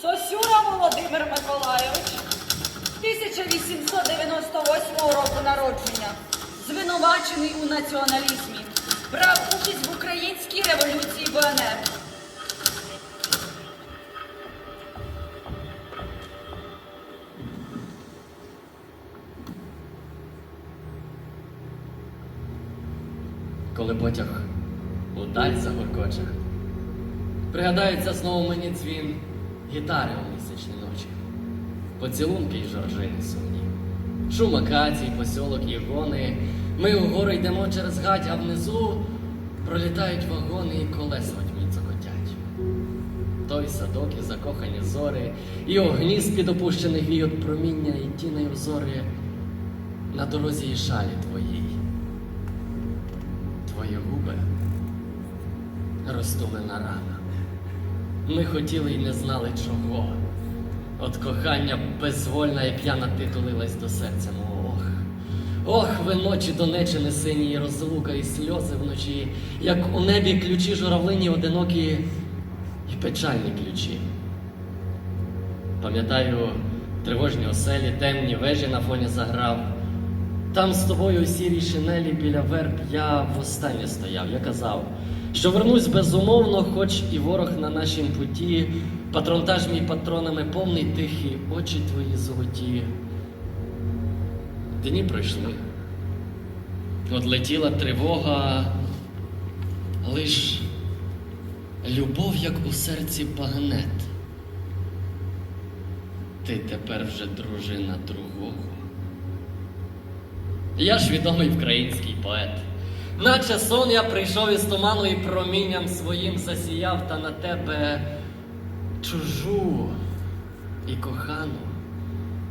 Сосюра Володимир Миколайович, 1898 року народження, звинувачений у націоналізмі, брав участь в українській революції БНР. коли потяг удаль загоркоче. Пригадається знову мені дзвін гітари у місячні ночі, поцілунки й жоржини сумні, шум акацій, посьолок і гони. Ми угору йдемо через гать, а внизу пролітають вагони і колеса тьмі цокотять. Той садок і закохані зори, і огні з-під опущених віють проміння, і тіни взори на дорозі і шалі твоїй. Твої губи розтулена рана. Ми хотіли й не знали чого. От кохання безвольна і п'яна ти тулилась до серця. Ох, ох, ви ночі донечини сині, і розлука, і сльози вночі, як у небі ключі журавлині одинокі і печальні ключі. Пам'ятаю тривожні оселі, темні вежі на фоні заграв. Там з тобою у сірій шинелі біля верб я востаннє стояв. Я казав, що вернусь безумовно, хоч і ворог на нашім путі, патронтаж мій патронами повний тихий, очі твої золоті. Дні пройшли. Одлетіла тривога, лиш любов, як у серці багнет. Ти тепер вже дружина другого. Я ж відомий український поет. Наче сон я прийшов із туману і промінням своїм засіяв та на тебе чужу і кохану.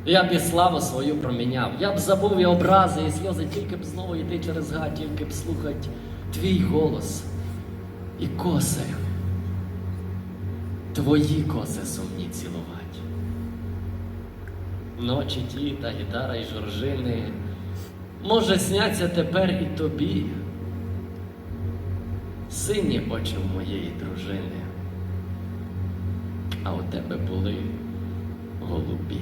Я б і славу свою проміняв. Я б забув і образи, і сльози, тільки б знову йти через га, тільки б слухать твій голос і коси. Твої коси сумні цілувати. Ночі ті та гітара і жоржини. Може, сняться тепер і тобі. Сині очі моєї дружини, а у тебе були голубі.